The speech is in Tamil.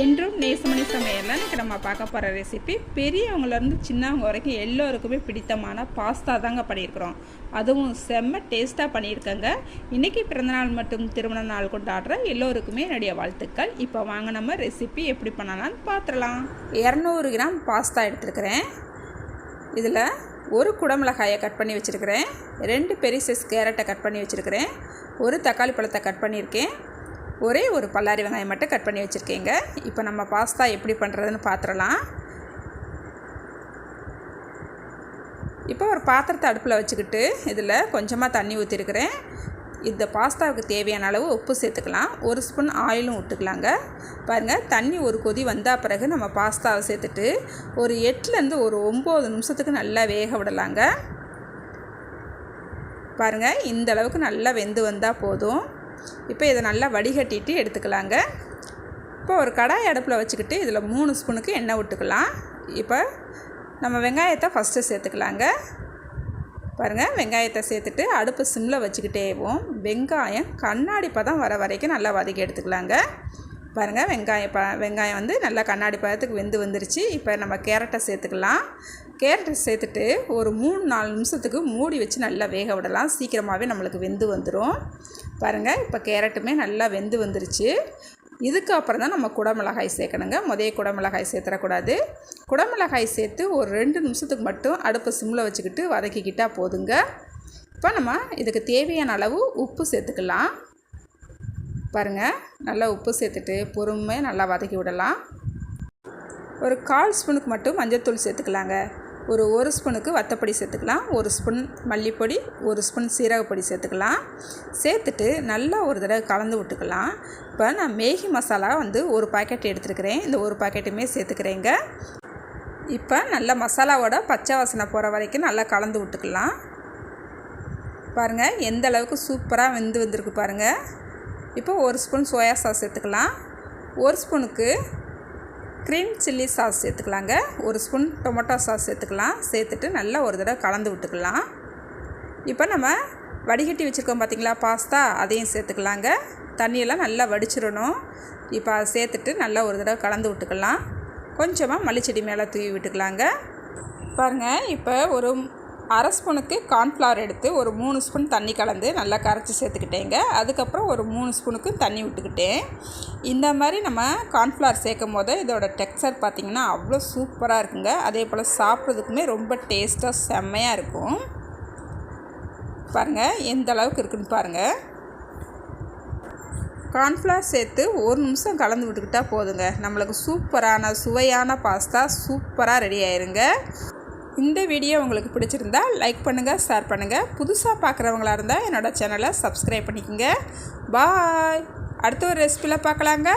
என்றும் நேசமணி சமையலில் இன்றைக்கி நம்ம பார்க்க போகிற ரெசிபி பெரியவங்கலேருந்து சின்னவங்க வரைக்கும் எல்லோருக்குமே பிடித்தமான பாஸ்தா தாங்க பண்ணியிருக்கிறோம். அதுவும் செம்ம டேஸ்ட்டாக பண்ணியிருக்கேங்க. இன்றைக்கி பிறந்தநாள் மற்றும் திருமண நாள் கொண்டாடுற எல்லோருக்குமே என்னுடைய வாழ்த்துக்கள். இப்போ வாங்க நம்ம ரெசிபி எப்படி பண்ணலாம்னு பார்த்துடலாம். இரநூறு கிராம் பாஸ்தா எடுத்துருக்கிறேன். இதில் ஒரு குடமிளகாயை கட் பண்ணி வச்சுருக்கிறேன். ரெண்டு பெரிய சைஸ் கேரட்டை கட் பண்ணி வச்சுருக்கிறேன். ஒரு தக்காளி பழத்தை கட் பண்ணியிருக்கேன். ஒரே ஒரு பல்லாரி வெங்காயம் மட்டும் கட் பண்ணி வச்சுருக்கேங்க. இப்போ நம்ம பாஸ்தா எப்படி பண்ணுறதுன்னு பார்த்துடலாம் இப்போ ஒரு பாத்திரத்தை அடுப்பில் வச்சுக்கிட்டு இதில் கொஞ்சமாக தண்ணி ஊற்றிருக்கிறேன் இந்த பாஸ்தாவுக்கு தேவையான அளவு உப்பு சேர்த்துக்கலாம். ஒரு ஸ்பூன் ஆயிலும் விட்டுக்கலாங்க பாருங்கள் தண்ணி ஒரு கொதி வந்தால் பிறகு நம்ம பாஸ்தாவை சேர்த்துட்டு ஒரு எட்டுலேருந்து ஒரு ஒம்பது நிமிஷத்துக்கு நல்லா வேக விடலாங்க. பாருங்கள் இந்த அளவுக்கு நல்லா வெந்து வந்தால் போதும். இப்போ இதை நல்லா வடிகட்டிட்டு எடுத்துக்கலாங்க. இப்போ ஒரு கடாய் அடுப்பில் வச்சுக்கிட்டு இதில் மூணு ஸ்பூனுக்கு எண்ணெய் விட்டுக்கலாம். இப்போ நம்ம வெங்காயத்தை ஃபஸ்ட்டு சேர்த்துக்கலாங்க. பாருங்கள் வெங்காயத்தை சேர்த்துட்டு அடுப்பு சிம்மில் வச்சுக்கிட்டேவும் வெங்காயம் கண்ணாடி பதம் வர வரைக்கும் நல்லா வதக்கி எடுத்துக்கலாங்க. பாருங்கள் வெங்காயம் ப வெங்காயம் வந்து நல்லா கண்ணாடி பதத்துக்கு வெந்து வந்துருச்சு. இப்போ நம்ம கேரட்டை சேர்த்துக்கலாம். கேரட்டை சேர்த்துட்டு ஒரு மூணு நாலு நிமிஷத்துக்கு மூடி வச்சு நல்லா வேக விடலாம். சீக்கிரமாகவே நம்மளுக்கு வெந்து வந்துடும் பாருங்கள் இப்போ கேரட்டுமே நல்லா வெந்து வந்துருச்சு. இதுக்கப்புறம் தான் நம்ம குடமிளகாய் சேர்க்கணுங்க. முதைய குடமிளகாய் சேர்த்துடக்கூடாது குடமிளகாய் சேர்த்து ஒரு ரெண்டு நிமிஷத்துக்கு மட்டும் அடுப்பை சிம்மில் வச்சுக்கிட்டு வதக்கிக்கிட்டால் போதுங்க. இப்போ நம்ம இதுக்கு தேவையான அளவு உப்பு சேர்த்துக்கலாம். பாருங்கள் நல்லா உப்பு சேர்த்துட்டு பொறுமையாக நல்லா வதக்கி விடலாம். ஒரு கால் ஸ்பூனுக்கு மட்டும் மஞ்சள்தூள் சேர்த்துக்கலாங்க. ஒரு ஒரு ஸ்பூனுக்கு வத்தப்பொடி சேர்த்துக்கலாம். ஒரு ஸ்பூன் மல்லிப்பொடி ஒரு ஸ்பூன் சீரகப்பொடி சேர்த்துக்கலாம். சேர்த்துட்டு நல்லா ஒரு தடவை கலந்து விட்டுக்கலாம். இப்போ நான் மேகி மசாலா வந்து ஒரு பாக்கெட் எடுத்துருக்கிறேன். இந்த ஒரு பாக்கெட்டுமே சேர்த்துக்கிறேங்க. இப்போ நல்லா மசாலாவோட பச்சை வாசனை போகிற வரைக்கும் நல்லா கலந்து விட்டுக்கலாம். பாருங்கள் எந்த அளவுக்கு சூப்பராக வெந்து வந்திருக்கு பாருங்கள் இப்போ ஒரு ஸ்பூன் சோயா சாஸ் சேர்த்துக்கலாம் ஒரு ஸ்பூனுக்கு க்ரீம் சில்லி சாஸ் சேர்த்துக்கலாங்க. ஒரு ஸ்பூன் டொமேட்டோ சாஸ் சேர்த்துக்கலாம். சேர்த்துட்டு நல்லா ஒரு தடவை கலந்து விட்டுக்கலாம். இப்போ நம்ம வடிகட்டி வச்சுருக்கோம் பார்த்திங்களா பாஸ்தா அதையும் சேர்த்துக்கலாங்க. தண்ணியெல்லாம் நல்லா வடிச்சிடணும். இப்போ அதை சேர்த்துட்டு நல்லா ஒரு தடவை கலந்து விட்டுக்கலாம். கொஞ்சமாக மல்லிச்செடி மேலே தூவி விட்டுக்கலாங்க. பாருங்கள் இப்போ ஒரு அரை ஸ்பூனுக்கு கார்ன்ஃப்ளவர் எடுத்து ஒரு மூணு ஸ்பூன் தண்ணி கலந்து நல்லா கரைச்சி சேர்த்துக்கிட்டேங்க. அதுக்கப்புறம் ஒரு மூணு ஸ்பூனுக்கு தண்ணி விட்டுக்கிட்டேன். இந்த மாதிரி நம்ம கார்ன்ஃப்ளவர் சேர்க்கும் போது இதோட டெக்ஸ்சர் பார்த்திங்கன்னா அவ்வளோ சூப்பராக இருக்குங்க. அதே போல் சாப்பிட்றதுக்குமே ரொம்ப டேஸ்ட்டாக செம்மையாக இருக்கும். பாருங்கள் எந்த அளவுக்கு இருக்குன்னு பாருங்கள் கார்ன்ஃப்ளவர் சேர்த்து ஒரு நிமிஷம் கலந்து விட்டுக்கிட்டால் போதுங்க. நம்மளுக்கு சூப்பரான சுவையான பாஸ்தா சூப்பராக ரெடி ஆயிருங்க. இந்த வீடியோ உங்களுக்கு பிடிச்சிருந்தா லைக் பண்ணுங்கள் ஷேர் பண்ணுங்கள் புதுசாக பார்க்குறவங்களா இருந்தால் என்னோடய சேனலை சப்ஸ்கிரைப் பண்ணிக்கோங்க. பாய் அடுத்த ஒரு ரெசிபியில் பார்க்கலாங்க.